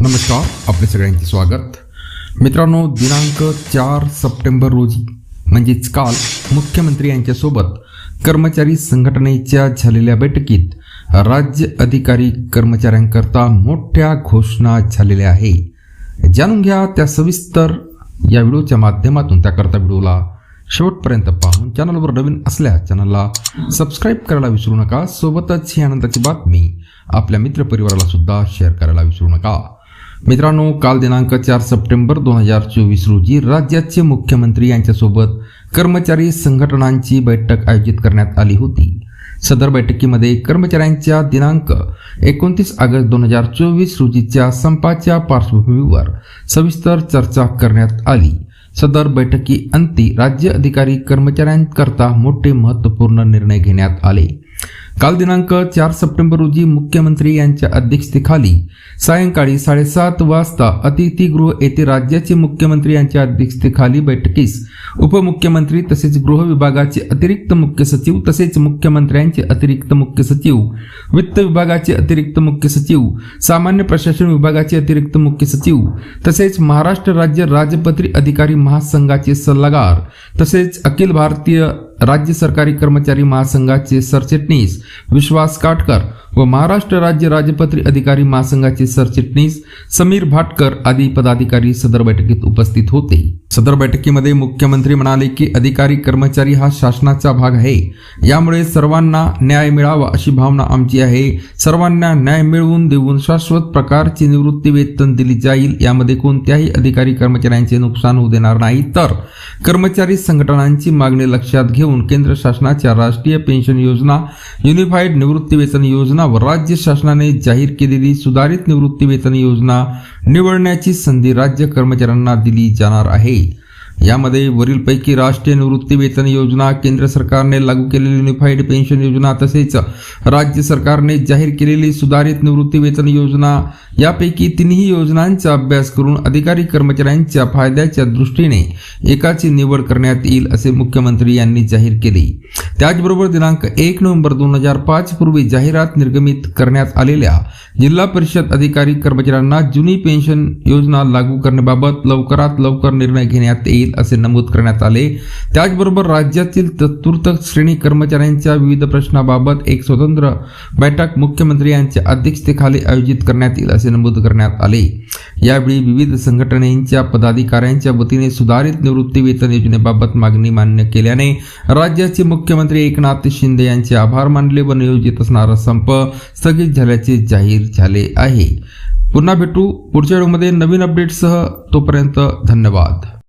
नमस्कार आपले सगळ्यांचे स्वागत. मित्रांनो दिनांक चार सप्टेंबर रोजी म्हणजेच काल मुख्यमंत्री यांच्यासोबत कर्मचारी संघटनेच्या झालेल्या बैठकीत राज्य अधिकारी कर्मचाऱ्यांकरता मोठ्या घोषणा झालेल्या आहे. जाणून घ्या त्या सविस्तर या व्हिडिओच्या माध्यमातून. त्याकरता व्हिडिओला शेवटपर्यंत पाहून चॅनलवर नवीन असल्यास चॅनलला सबस्क्राईब करायला विसरू नका. सोबतच ही आनंदाची बातमी आपल्या मित्रपरिवाराला सुद्धा शेअर करायला विसरू नका. मित्रांनो काल दिनांक चार सप्टेंबर दोन हजार चोवीस रोजी राज्याचे मुख्यमंत्री यांच्यासोबत कर्मचारी संघटनांची बैठक आयोजित करण्यात आली होती. सदर बैठकीमध्ये कर्मचाऱ्यांच्या दिनांक एकोणतीस ऑगस्ट दोन हजार चोवीस रोजीच्या संपाच्या पार्श्वभूमीवर सविस्तर चर्चा करण्यात आली. सदर बैठकी अंती राज्य अधिकारी कर्मचाऱ्यांकरता मोठे महत्त्वपूर्ण निर्णय घेण्यात आले. काल दिनांक चार सप्टेंबर रोजी मुख्यमंत्री यांच्या अध्यक्षतेखाली सायंकाळी साडेसात वाजता अतिथीगृह येथे राज्याचे मुख्यमंत्री यांच्या अध्यक्षतेखाली बैठकीस उपमुख्यमंत्री तसेच गृह विभागाचे अतिरिक्त मुख्य सचिव तसेच मुख्यमंत्र्यांचे अतिरिक्त मुख्य सचिव वित्त विभागाचे अतिरिक्त मुख्य सचिव सामान्य प्रशासन विभागाचे अतिरिक्त मुख्य सचिव तसेच महाराष्ट्र राज्य राजपत्री अधिकारी महासंघाचे सल्लागार तसेच अखिल भारतीय राज्य सरकारी कर्मचारी महासंघाचे सरचिटणीस विश्वास काटकर व महाराष्ट्र राज्य राजपत्री अधिकारी महासंघाचे सरचिटणीस समीर भाटकर आदी पदाधिकारी सदर बैठकीत उपस्थित होते. सदर बैठकीमध्ये मुख्यमंत्री म्हणाले की अधिकारी कर्मचारी हा शासनाचा भाग आहे. यामुळे सर्वांना न्याय मिळावा अशी भावना आमची आहे. सर्वांना न्याय मिळवून देऊन शाश्वत प्रकारची निवृत्ती वेतन दिली जाईल यामध्ये कोणत्याही अधिकारी कर्मचाऱ्यांचे नुकसान होऊ देणार नाही. तर कर्मचारी संघटनांची मागणी लक्षात घेऊन केंद्र शासनाच्या राष्ट्रीय पेन्शन योजना युनिफाईड निवृत्ती वेतन योजना राज्य शासनाने जाहीर केलेली सुधारित निवृत्ती वेतन योजना निवडण्याची संधी राज्य कर्मचाऱ्यांना दिली जाणार आहे. यामध्ये वरीलपैकी राष्ट्रीय निवृत्ती वेतन योजना केंद्र सरकारने लागू केलेली युनिफाईड पेन्शन योजना तसेच राज्य सरकारने जाहीर केलेली सुधारित निवृत्ती वेतन योजना यापैकी तिन्ही योजनांचा अभ्यास करून अधिकारी कर्मचाऱ्यांच्या फायद्याच्या दृष्टीने एकाची निवड करण्यात येईल असे मुख्यमंत्री यांनी जाहीर केले. त्याचबरोबर दिनांक एक नोव्हेंबर दोन हजार पाच पूर्वी जाहिरात निर्गमित करण्यात आलेल्या जिल्हा परिषद अधिकारी कर्मचाऱ्यांना जुनी पेन्शन योजना लागू करण्याबाबत लवकरात लवकर निर्णय घेण्यात येईल असे नमूद करण्यात आले. त्याचबरोबर राज्यातील चतुर्थ श्रेणी कर्मचाऱ्यांच्या विविध प्रश्नाबाबत एक स्वतंत्र बैठक मुख्यमंत्री यांच्या अध्यक्षतेखाली आयोजित करण्यात येईल असे नमूद करण्यात आले. यावेळी विविध संघटनेच्या पदाधिकाऱ्यांच्या वतीने सुधारित निवृत्ती वेतन योजनेबाबत मागणी मान्य केल्याने राज्याचे मुख्यमंत्री एकनाथ शिंदे यांचे आभार मानले व नियोजित असणारा संप स्थगित झाल्याचे जाहीर झाले आहे. पुन्हा भेटू पुढच्या व्हिडिओमध्ये नवीन अपडेटसह तोपर्यंत धन्यवाद.